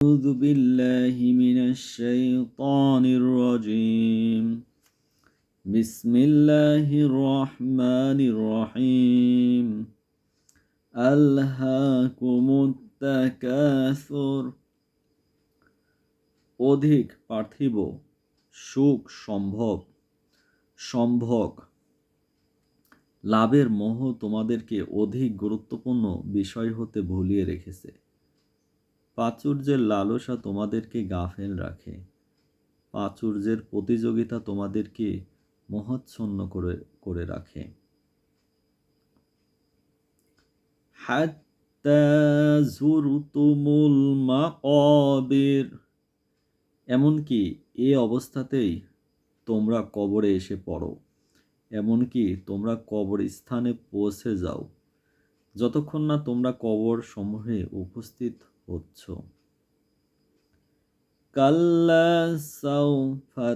أعوذ بالله من الشيطان الرجيم بسم الله الرحمن الرحيم ألهاكم التكاثر অধিক পার্থিব সুখ সম্ভব সম্ভোগ লাভের মোহ তোমাদেরকে অধিক গুরুত্বপূর্ণ বিষয় হতে ভুলিয়ে রেখেছে প্রাচুর্যের লালসা তোমাদেরকে গাফেল রাখে। প্রাচুর্যের প্রতিযোগিতা তোমাদেরকে মোহাচ্ছন্ন করে করে রাখে। হাত্তা যুরতুমুল মাকাবির। এমনকি এ অবস্থাতেই তোমরা কবরে এসে পড়ো। এমনকি তোমরা কবর স্থানে পৌঁছে যাও। যতক্ষণ না তোমরা কবর সমূহে উপস্থিত হচ্ছ কাল্লা সাউফা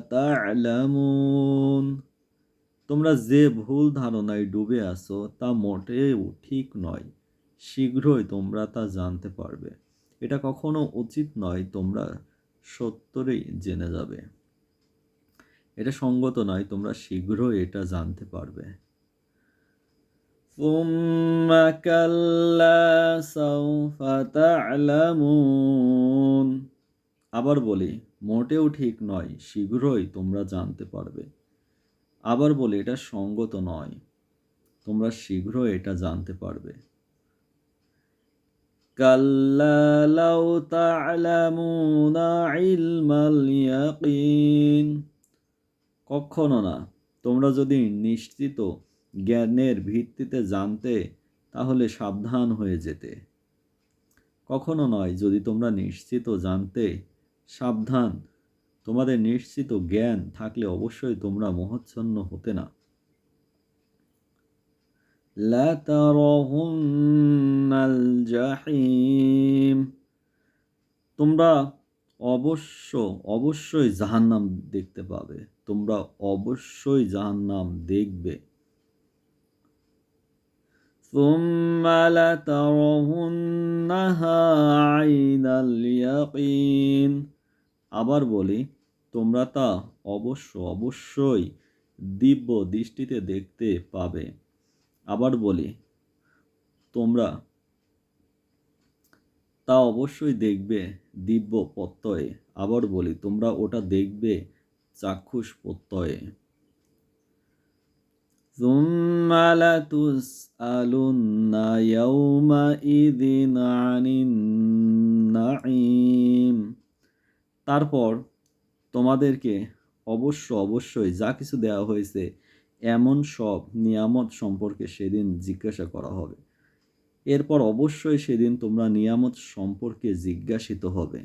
তোমরা যে ভুল ধারণায় ডুবে আছো, তা মোটেও ঠিক নয়। শীঘ্রই তোমরা তা জানতে পারবে। এটা কখনো উচিত নয়, তোমরা সত্তরই জেনে যাবে। এটা সঙ্গত নয়, তোমরা শীঘ্রই এটা জানতে পারবে। ثم كلا سوف تعلمون আবার বলি মোটেও ঠিক নয় শীঘ্রই তোমরা জানতে পারবে আবার বলি এটা সঙ্গত নয় তোমরা শীঘ্রই এটা জানতে পারবে কাল্লা লাউ তা'লামুনা ইলমাল ইয়াকিন কখনো না তোমরা যদি নিশ্চিত জ্ঞানের ভিত্তিতে জানতে তাহলে সাবধান হয়ে যেতে। কখনো নয় যদি তোমরা নিশ্চিত জানতে সাবধান। তোমাদের নিশ্চিত জ্ঞান থাকলে অবশ্যই তোমরা মোহচ্ছন্ন হতে না। জাহিম। তোমরা অবশ্য, অবশ্যই জাহান্নাম দেখতে পাবে। তোমরা অবশ্যই জাহান্নাম দেখবে। ثم لترهنها عين اليقين আবার বলি তোমরা তা অবশ্য অবশ্যই দিব্য দৃষ্টিতে দেখতে পাবে আবার বলি তোমরা তা অবশ্যই দেখবে দিব্য প্রত্যয়ে আবার বলি তোমরা ওটা দেখবে চাক্ষুষ প্রত্যয়ে ثم لتسألن يومئذ عن النعيم তারপর তোমাদেরকে অবশ্য অবশ্যই যা কিছু দেওয়া হয়েছে এমন সব নিয়ামত সম্পর্কে সেদিন জিজ্ঞাসা করা হবে এরপর অবশ্যই সেদিন তোমরা নিয়ামত সম্পর্কে জিজ্ঞাসিত হবে